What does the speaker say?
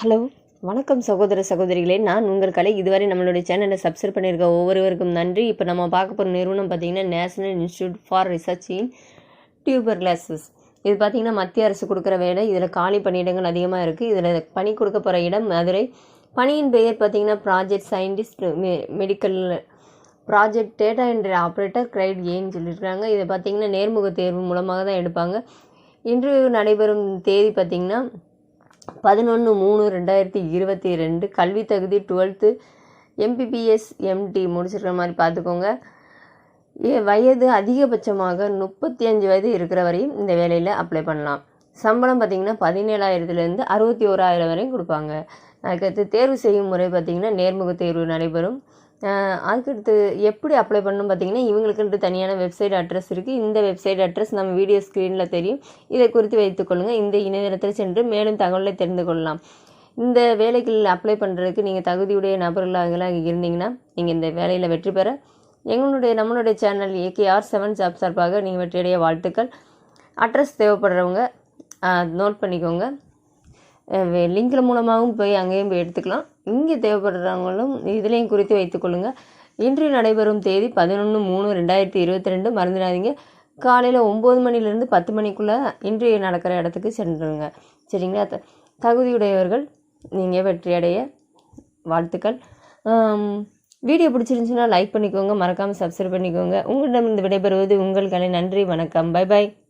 Hello வணக்கம் சகோதர சகோதரிகளே. நான் உங்கள் கலை. இதுவரை நம்மளுடைய சேனலை சப்ஸ்கிரைப் பண்ணியிருக்க ஒவ்வொருவருக்கும் நன்றி. இப்போ நம்ம பார்க்க போகிற நிறுவனம் பார்த்தீங்கன்னா national institute for research in tuberculosis இது பார்த்தீங்கன்னா மத்திய அரசு கொடுக்குற வேலை. இதில் காலி பணியிடங்கள் அதிகமாக இருக்குது இதில் பணி கொடுக்க போகிற இடம் மதுரை. பணியின் பெயர் பார்த்தீங்கன்னா project scientist medical project data என்ற ஆப்ரேட்டர் கிரைட் ஏன்னு சொல்லியிருக்காங்க. இதை பார்த்தீங்கன்னா நேர்முக தேர்வு மூலமாக தான் எடுப்பாங்க. இன்டர்வியூ நடைபெறும் தேதி பார்த்தீங்கன்னா பதினொன்று மூணு ரெண்டாயிரத்தி இருபத்தி ரெண்டு கல்வி தகுதி டுவெல்த்து எம்பிபிஎஸ் எம்டி முடிச்சிருக்கிற மாதிரி பார்த்துக்கோங்க. ஏ வயது அதிகபட்சமாக முப்பத்தி அஞ்சு வயது இருக்கிற வரையும் இந்த வேலையில் அப்ளை பண்ணலாம். சம்பளம் பார்த்திங்கன்னா பதினேழாயிரத்துலேருந்து அறுபத்தி ஓராயிரம் வரையும் கொடுப்பாங்க. அதுக்கடுத்து தேர்வு செய்யும் முறை பார்த்திங்கன்னா நேர்முக தேர்வு நடைபெறும். அதுக்கடுத்து எப்படி அப்ளை பண்ணணும் பார்த்தீங்கன்னா இவங்களுக்குன்ட்டு தனியான வெப்சைட் அட்ரஸ் இருக்குது இந்த வெப்சைட் அட்ரஸ் நம்ம வீடியோ ஸ்க்ரீனில் தெரியும். இதை குறித்து வைத்துக்கொள்ளுங்கள் இந்த இணையதளத்தில் சென்று மேலும் தகவலை தெரிந்து கொள்ளலாம். இந்த வேலைகள் அப்ளை பண்ணுறதுக்கு நீங்கள் தகுதியுடைய நபர்களாக இருந்தீங்கன்னா நீங்கள் இந்த வேலையில் வெற்றி பெற. எங்களுடைய நம்மளுடைய சேனல் ஏகேஆர் செவன் ஜாப் சார்பாக நீங்கள் வெற்றியடைய வாழ்த்துக்கள். அட்ரஸ் தேவைப்படுறவங்க நோட் பண்ணிக்கோங்க. லிங்கில் மூலமாகவும் போய் அங்கேயும் போய் எடுத்துக்கலாம். இங்கே தேவைப்படுறவங்களும் இதுலேயும் குறித்து வைத்துக்கொள்ளுங்கள் இன்று நடைபெறும் தேதி பதினொன்று மூணு ரெண்டாயிரத்தி இருபத்தி ரெண்டு. மறந்துடாதீங்க. காலையில் ஒம்பது மணிலேருந்து பத்து மணிக்குள்ளே இன்றைய நடக்கிற இடத்துக்கு சென்றுருங்க. சரிங்களா? த- தகுதியுடையவர்கள் நீங்கள் வெற்றியடைய வாழ்த்துக்கள். வீடியோ பிடிச்சிருந்துச்சுன்னா லைக் பண்ணிக்கோங்க. மறக்காமல் சப்ஸ்கிரைப் பண்ணிக்கோங்க. உங்களிடம் விடைபெறுவது உங்கள் கலை. நன்றி வணக்கம். Bye bye